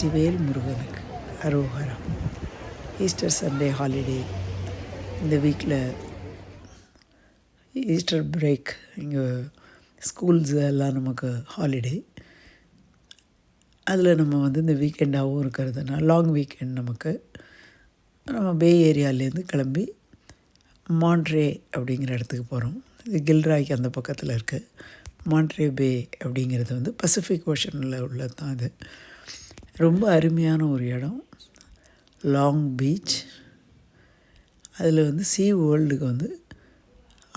வெற்றிவேல் முருகனுக்கு அரோகரா. Easter Sunday holiday இந்த வீக்கில் ஈஸ்டர் பிரேக் இங்கே ஸ்கூல்ஸ் எல்லாம் நமக்கு ஹாலிடே அதில் நம்ம வந்து இந்த வீக்கெண்டாகவும் இருக்கிறதுனா லாங் வீக்கெண்ட் நமக்கு நம்ம பே ஏரியாலேருந்து கிளம்பி மாண்ட்ரே அப்படிங்கிற இடத்துக்கு போகிறோம். இது கில்ராய்க்கு அந்த பக்கத்தில் இருக்குது. மான்ட்ரே பே அப்படிங்கிறது வந்து பசிஃபிக் ஓஷனில் உள்ளது தான் இது. ரொம்ப அருமையான ஒரு இடம். லாங் பீச் அதில் வந்து சீ வேர்ல்டுக்கு வந்து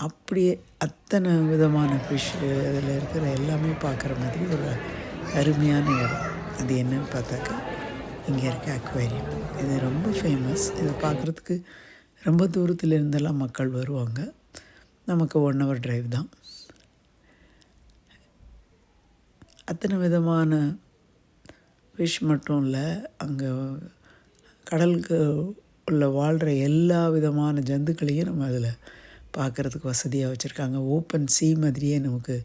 அப்படியே அத்தனை விதமான ஃபிஷ்ஷு அதில் இருக்கிற எல்லாமே பார்க்குற மாதிரி ஒரு அருமையான இடம். அது என்னன்னு பார்த்தாக்கா இங்கே இருக்க அக்வேரியம் இது ரொம்ப ஃபேமஸ் இதை பார்க்குறதுக்கு ரொம்ப தூரத்தில் இருந்தெல்லாம் மக்கள் வருவாங்க. நமக்கு ஒன் ஹவர் டிரைவ் தான். அத்தனை விதமான ஃபிஷ் மட்டும் இல்லை அங்கே கடலுக்கு உள்ள வாழ்கிற எல்லா விதமான ஜந்துக்களையும் நம்ம அதில் பார்க்குறதுக்கு வசதியாக வச்சுருக்காங்க. ஓப்பன் சீ மாதிரியே நமக்கு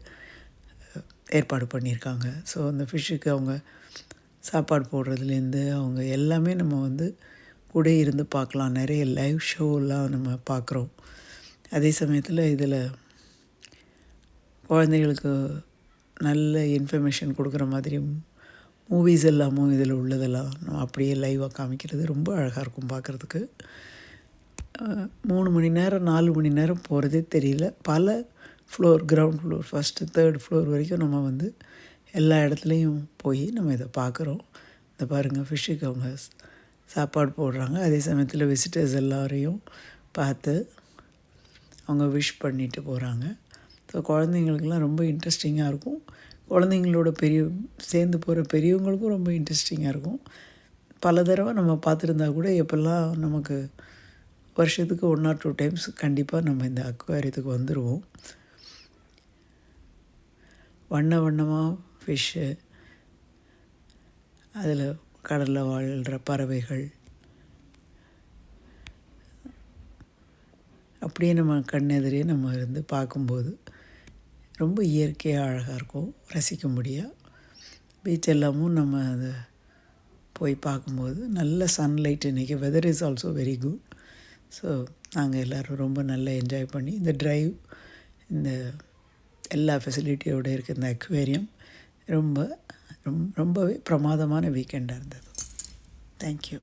ஏற்பாடு பண்ணியிருக்காங்க ஸோ அந்த ஃபிஷ்ஷுக்கு அவங்க சாப்பாடு போடுறதுலேருந்து அவங்க எல்லாமே நம்ம வந்து கூட இருந்து பார்க்கலாம் நிறைய லைவ் ஷோலாம் நம்ம பார்க்குறோம் அதே சமயத்தில் இதில் குழந்தைகளுக்கு நல்ல இன்ஃபர்மேஷன் கொடுக்குற மாதிரி மூவிஸ் எல்லாமும் இதில் உள்ளதெல்லாம் நம்ம அப்படியே லைவாக காமிக்கிறது ரொம்ப அழகாக இருக்கும் பார்க்குறதுக்கு. மூணு மணி நேரம் நாலு மணி நேரம் போகிறதே தெரியல. பல floor ground floor first third floor வரைக்கும் நம்ம வந்து எல்லா இடத்துலையும் போய் நம்ம இதை பார்க்குறோம். இந்த பாருங்கள் ஃபிஷ்ஷுக்கு அவங்க சாப்பாடு போடுறாங்க. அதே சமயத்தில் விசிட்டர்ஸ் எல்லோரையும் பார்த்து அவங்க விஷ் பண்ணிட்டு போகிறாங்க ஸோ குழந்தைங்களுக்கெல்லாம் ரொம்ப இன்ட்ரெஸ்டிங்காக இருக்கும். குழந்தைங்களோட பெரிய சேர்ந்து போகிற பெரியவங்களுக்கும் ரொம்ப இன்ட்ரெஸ்டிங்காக இருக்கும். பல தடவை நம்ம பார்த்துருந்தா கூட எப்போல்லாம் நமக்கு வருஷத்துக்கு ஒன் ஆர் டூ டைம்ஸ் கண்டிப்பாக நம்ம இந்த அக்வாரியத்துக்கு வந்துடுவோம் வண்ண வண்ணமாக ஃபிஷ்ஷு அதில் கடலில் வாழ்கிற பறவைகள். அப்படியே நம்ம கண்ணெதிரே நம்ம இருந்து பார்க்கும்போது ரொம்ப இயற்கையாக அழகாக இருக்கும். ரசிக்க முடியும் பீச் எல்லாமும் நம்ம அதை போய் பார்க்கும்போது நல்ல சன்லைட் இன்றைக்கி weather is also very good so நாங்கள் எல்லோரும் ரொம்ப நல்லா என்ஜாய் பண்ணி இந்த ட்ரைவ் இந்த எல்லா ஃபெசிலிட்டியோடு இருக்க இந்த அக்வேரியம் ரொம்ப ரொம்பவே பிரமாதமான வீக்கெண்டாக இருந்தது. தேங்க்யூ